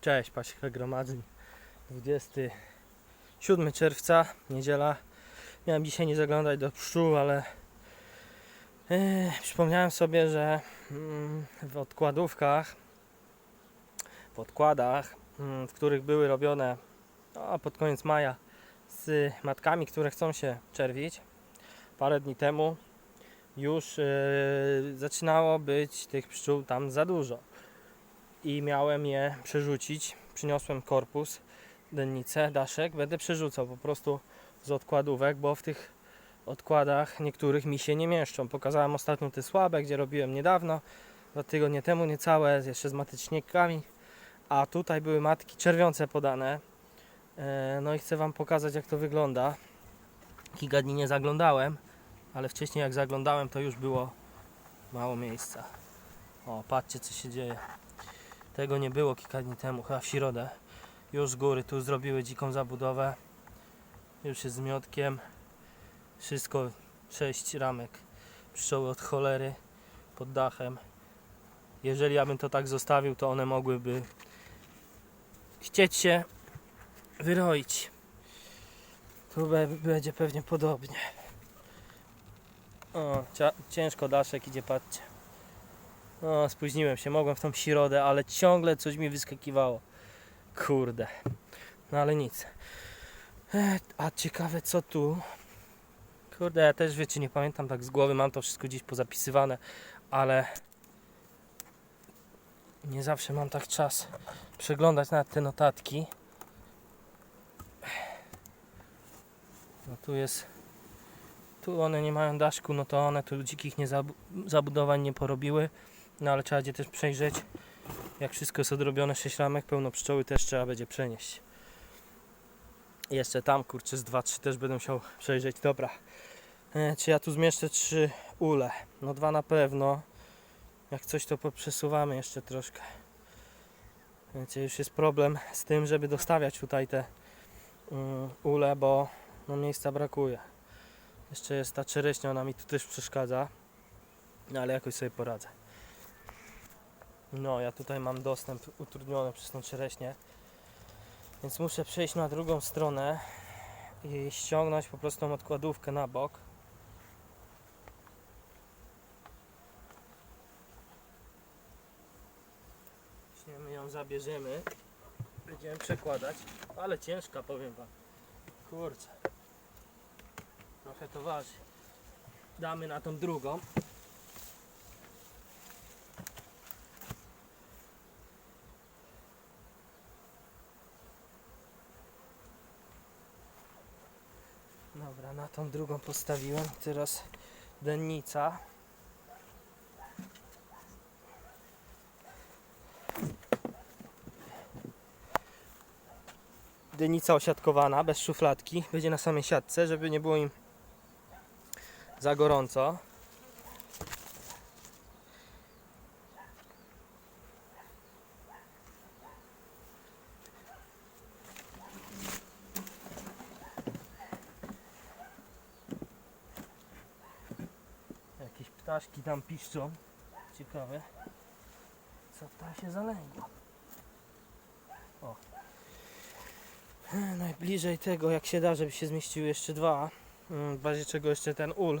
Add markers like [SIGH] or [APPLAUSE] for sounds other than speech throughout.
Cześć, Pasika Gromadzeń. 27 czerwca, niedziela. Miałem dzisiaj nie zaglądać do pszczół, ale e, przypomniałem sobie, że mm, w odkładówkach, w odkładach, mm, w których były robione no, pod koniec maja z matkami, które chcą się czerwić, parę dni temu już e, zaczynało być tych pszczół tam za dużo i miałem je przerzucić. Przyniosłem korpus, dennicę, daszek. Będę przerzucał po prostu z odkładówek, bo w tych odkładach niektórych mi się nie mieszczą. Pokazałem ostatnio te słabe, gdzie robiłem niedawno, dwa tygodnie temu niecałe, jeszcze z matycznikami. A tutaj były matki czerwiące podane. E, No i chcę Wam pokazać jak to wygląda. Kilka dni nie zaglądałem, ale wcześniej jak zaglądałem to już było mało miejsca. O, patrzcie co się dzieje. Tego nie było kilka dni temu, chyba w środę. Już góry tu zrobiły dziką zabudowę. Już jest z miotkiem. Wszystko, sześć ramek pszczoły od cholery pod dachem. Jeżeli ja bym to tak zostawił, to one mogłyby chcieć się wyroić. Tu będzie pewnie podobnie. O, ciężko daszek idzie, patrzcie. No, spóźniłem się, mogłem w tą środę, ale ciągle coś mi wyskakiwało. Kurde. No ale nic. E, a ciekawe co tu? Kurde, ja też wiecie, nie pamiętam tak z głowy, mam to wszystko gdzieś pozapisywane, ale nie zawsze mam tak czas przeglądać nawet te notatki. No tu jest tu one nie mają daszku, no to one tu dzikich nie zabu- zabudowań nie porobiły. No ale trzeba będzie też przejrzeć. Jak wszystko jest odrobione, 6 ramek, pełno pszczoły też trzeba będzie przenieść. Jeszcze tam, kurczę, z 2-3 też będę musiał przejrzeć. Dobra. E, czy ja tu zmieszczę 3 ule? No dwa na pewno. Jak coś to poprzesuwamy jeszcze troszkę. Wiecie, już jest problem z tym, żeby dostawiać tutaj te mm, ule, bo no, miejsca brakuje. Jeszcze jest ta czereśnia, ona mi tu też przeszkadza. No ale jakoś sobie poradzę. No, ja tutaj mam dostęp utrudniony przez tą czereśnię. Więc muszę przejść na drugą stronę i ściągnąć po prostu tą odkładówkę na bok. Weźmiemy ją, zabierzemy. Będziemy przekładać, ale ciężka powiem wam. Kurczę. Trochę to waży. Damy na tą drugą. Dobra, na tą drugą postawiłem. Teraz dennica. Dennica osiadkowana, bez szufladki. Będzie na samej siatce, żeby nie było im za gorąco. Ptaszki tam piszczą. Ciekawe. Co tam się zalęgło? O. Najbliżej tego jak się da, żeby się zmieściły jeszcze dwa. Mm, W razie czego jeszcze ten ul.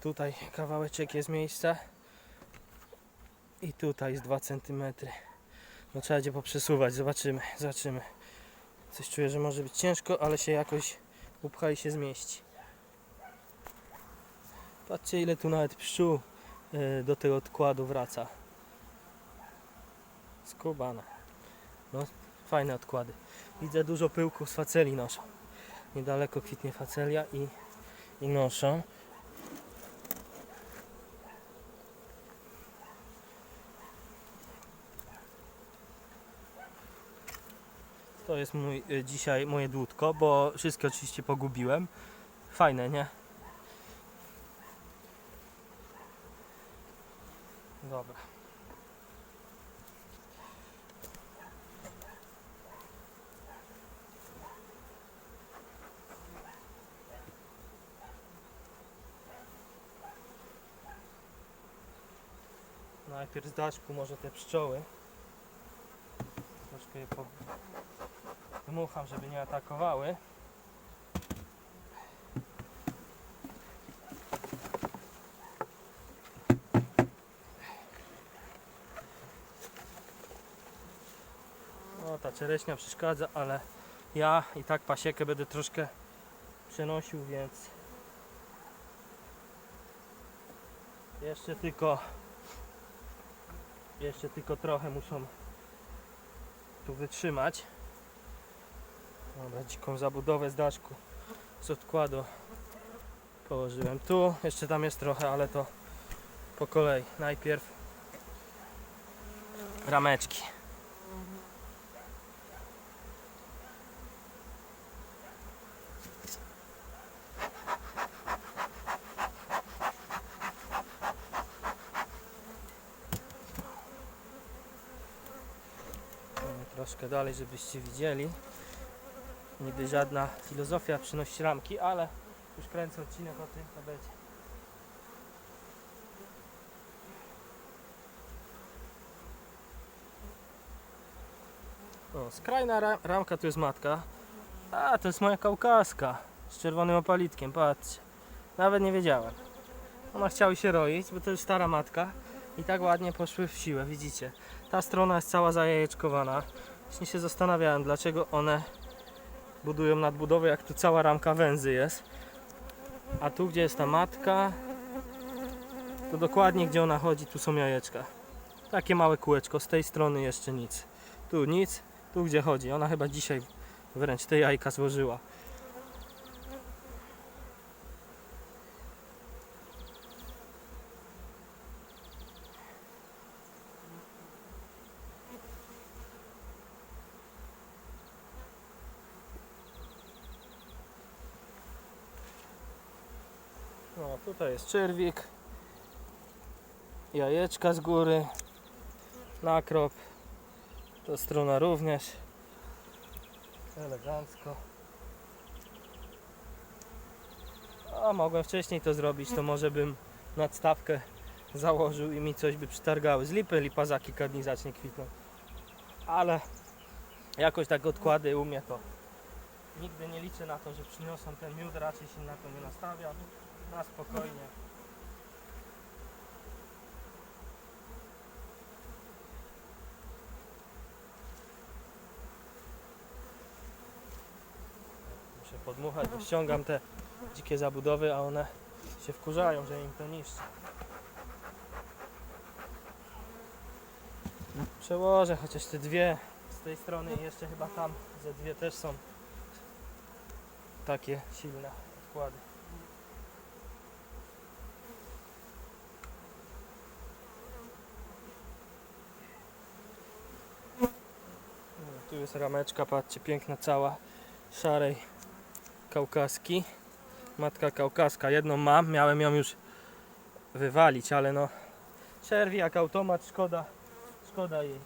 Tutaj kawałeczek jest miejsca. I tutaj jest 2 cm. No trzeba będzie poprzesuwać, zobaczymy, zobaczymy. Coś czuję, że może być ciężko, ale się jakoś upcha i się zmieści. Patrzcie ile tu nawet pszczół e, do tego odkładu wraca. Skubane. No, fajne odkłady. Widzę dużo pyłków z faceli noszą. Niedaleko kwitnie facelia i, i noszą. To jest mój y, dzisiaj moje dłutko, bo wszystkie oczywiście pogubiłem. Fajne, nie? Dobra. Najpierw z daszku może te pszczoły. Troszkę je je dmucham, żeby nie atakowały. Czereśnia przeszkadza, ale ja i tak pasiekę będę troszkę przenosił, więc jeszcze tylko jeszcze tylko trochę muszą tu wytrzymać. Dobra, dziką zabudowę z daszku z odkładu położyłem tu. Jeszcze tam jest trochę, ale to po kolei. Najpierw rameczki. Troszkę dalej, żebyście widzieli. Niby żadna filozofia przynosi ramki, ale już kręcę odcinek o tym, to będzie. O, skrajna ra ramka tu jest matka. A, to jest moja kaukaska z czerwonym opalitkiem, patrzcie. Nawet nie wiedziałem. Ona chciała się roić, bo to jest stara matka i tak ładnie poszły w siłę, widzicie. Ta strona jest cała zajajeczkowana. Właśnie się zastanawiałem, dlaczego one budują nadbudowę, jak tu cała ramka węzy jest. A tu, gdzie jest ta matka, to dokładnie gdzie ona chodzi, tu są jajeczka. Takie małe kółeczko, z tej strony jeszcze nic. Tu nic, tu gdzie chodzi. Ona chyba dzisiaj wręcz te jajka złożyła. No, tutaj jest czerwik. Jajeczka z góry. Nakrop. Ta strona również. Elegancko. A mogłem wcześniej to zrobić, to może bym nadstawkę założył i mi coś by przytargały. Z lipy lipa kilka dni zacznie kwitnąć. Ale jakoś tak odkłady u mnie to nigdy nie liczę na to, że przyniosą ten miód, raczej się na to nie nastawiam. Na spokojnie. Muszę podmuchać, bo ściągam te dzikie zabudowy, a one się wkurzają, że im to niszczy. Przełożę chociaż te dwie z tej strony i jeszcze chyba tam ze dwie też są takie silne odkłady. No, Tu jest rameczka, patrzcie, piękna cała, szarej kaukaski. Matka kaukaska, jedną mam, miałem ją już wywalić, ale no czerwi jak automat, szkoda, szkoda jej.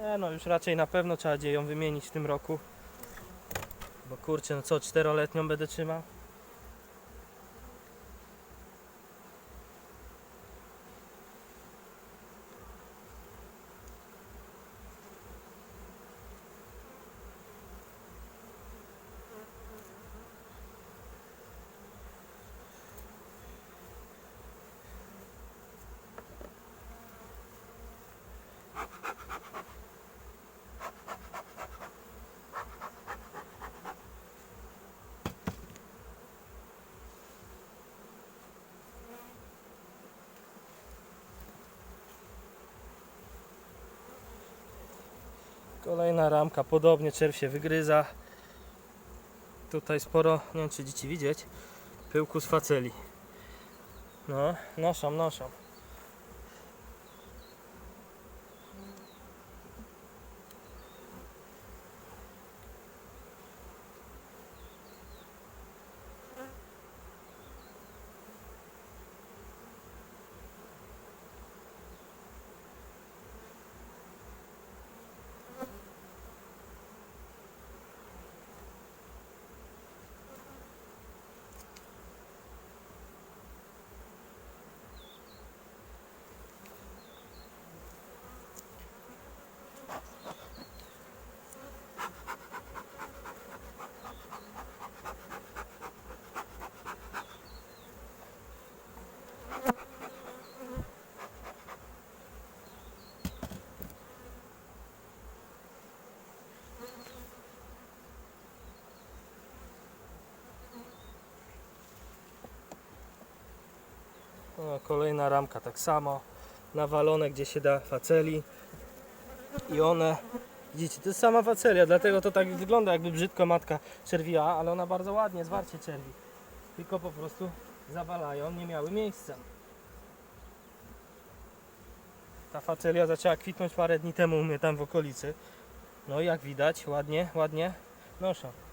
Nie no, już raczej na pewno trzeba ją wymienić w tym roku. Bo kurczę, no co, czteroletnią będę trzymał? Kolejna ramka, podobnie czerw się wygryza. Tutaj sporo, nie wiem czy dzieci widzieć, pyłku z faceli. No, noszą, noszą. Kolejna ramka tak samo. Nawalone gdzie się da faceli. I one, widzicie, to jest sama facelia, dlatego to tak wygląda jakby brzydko matka czerwiła, ale ona bardzo ładnie, zwarcie czerwi. Tylko po prostu zawalają, nie miały miejsca. Ta facelia zaczęła kwitnąć parę dni temu u mnie tam w okolicy. No i jak widać, ładnie, ładnie noszą.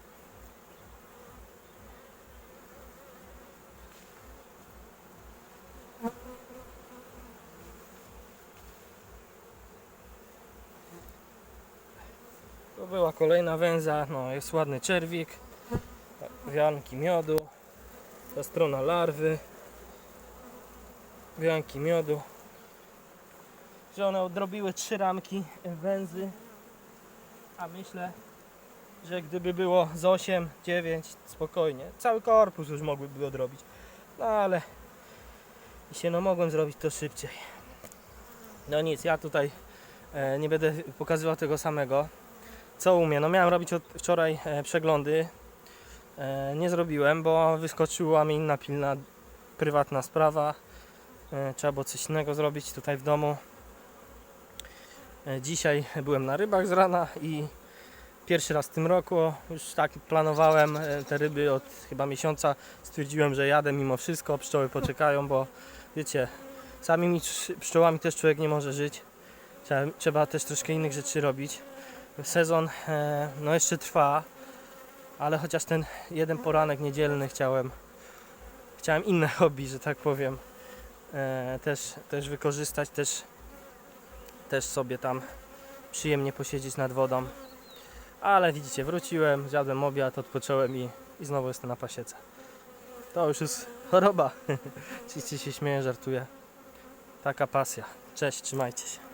To była kolejna węza, no jest ładny czerwik, wianki miodu, ta strona larwy, wianki miodu, że one odrobiły trzy ramki węzy, a myślę, że gdyby było z 8, 9 spokojnie, cały korpus już mogłyby odrobić, no ale się no mogłem zrobić to szybciej. No nic, ja tutaj e, nie będę pokazywał tego samego. Co umiem? No miałem robić od wczoraj e, przeglądy. E, nie zrobiłem, bo wyskoczyła mi inna pilna, prywatna sprawa. E, trzeba było coś innego zrobić tutaj w domu. Dzisiaj byłem na rybach z rana i pierwszy raz w tym roku już tak planowałem te ryby od chyba miesiąca. Stwierdziłem, że jadę mimo wszystko, pszczoły poczekają, bo wiecie, samymi pszczołami też człowiek nie może żyć. Trzeba, trzeba też troszkę innych rzeczy robić sezon e, no jeszcze trwa, ale chociaż ten jeden poranek niedzielny chciałem chciałem inne [LAUGHS] hobby, że tak powiem e, też, też wykorzystać, też też sobie tam przyjemnie posiedzieć nad wodą. Ale widzicie, wróciłem, zjadłem obiad, odpocząłem i, i znowu jestem na pasiece. To już jest choroba. [LAUGHS] Oczywiście się śmieję, żartuję. Taka pasja, cześć, trzymajcie się